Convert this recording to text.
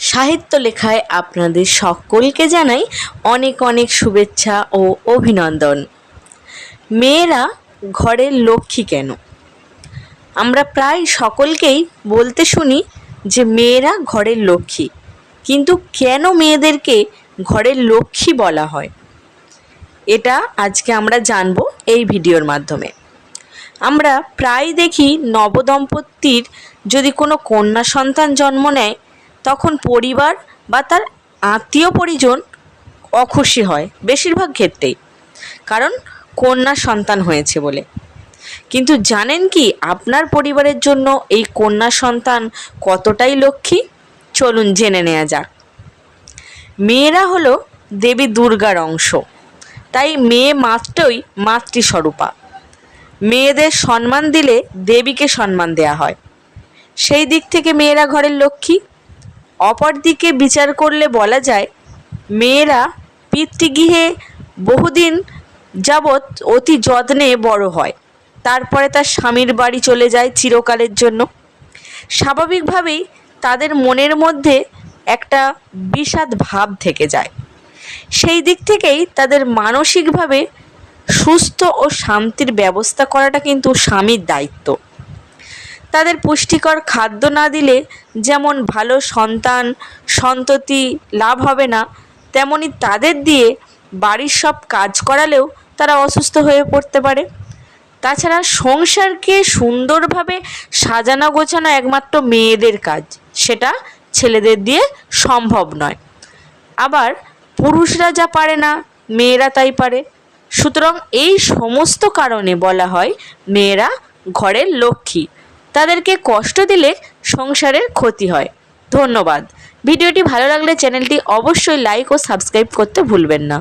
সাহিত্য লেখায় আপনাদের সকলকে জানাই অনেক অনেক শুভেচ্ছা ও অভিনন্দন। মেয়েরা ঘরের লক্ষ্মী কেন? আমরা প্রায় সকলকেই বলতে শুনি যে মেয়েরা ঘরের লক্ষ্মী, কিন্তু কেন মেয়েদেরকে ঘরের লক্ষ্মী বলা হয়? এটা আজকে আমরা জানব এই ভিডিওর মাধ্যমে। আমরা প্রায় দেখি নবদম্পতির যদি কোনো কন্যা সন্তান জন্ম নেয় তখন পরিবার বা তার আত্মীয় পরিজন অখুশি হয়, বেশিরভাগ ক্ষেত্রেই। কারণ কন্যা সন্তান হয়েছে বলে। কিন্তু জানেন কি আপনার পরিবারের জন্য এই কন্যা সন্তান কতটাই লক্ষ্মী? চলুন জেনে নেওয়া যাক। মেয়েরা হলো দেবী দুর্গার অংশ। তাই মেয়ে মাত্রই মাতৃস্বরূপা। মেয়েদের সম্মান দিলে দেবীকে সম্মান দেয়া হয়। সেই দিক থেকে মেয়েরা ঘরের লক্ষ্মী। অপর দিকে বিচার করলে বলা যায়, মেয়েরা পিতৃগৃহে বহুদিন যাবৎ অতি যত্নে বড় হয়। তারপরে তার স্বামীর বাড়ি চলে যায় চিরকালের জন্য। স্বাভাবিকভাবেই তাদের মনের মধ্যে একটা বিষাদ ভাব থেকে যায়। সেই দিক থেকেই তাদের মানসিকভাবে সুস্থ ও শান্তির ব্যবস্থা করাটা কিন্তু স্বামীর দায়িত্ব। তাদের পুষ্টিকর খাদ্য না দিলে যেমন ভালো সন্তান সন্ততি লাভ হবে না, তেমনি তাদের দিয়ে বাড়ির সব কাজ করালেও তারা অসুস্থ হয়ে পড়তে পারে। তাছাড়া সংসারকে সুন্দরভাবে সাজানো গোছানো একমাত্র মেয়েদের কাজ, সেটা ছেলেদের দিয়ে সম্ভব নয়। আবার পুরুষরা যা পারে না, মেয়েরা তাই পারে। সুতরাং এই সমস্ত কারণে বলা হয় মেয়েরা ঘরের লক্ষ্মী। তাদেরকে কষ্ট দিলে সংসারের ক্ষতি হয়। ধন্যবাদ। ভিডিওটি ভালো লাগলে চ্যানেলটি অবশ্যই লাইক ও সাবস্ক্রাইব করতে ভুলবেন না।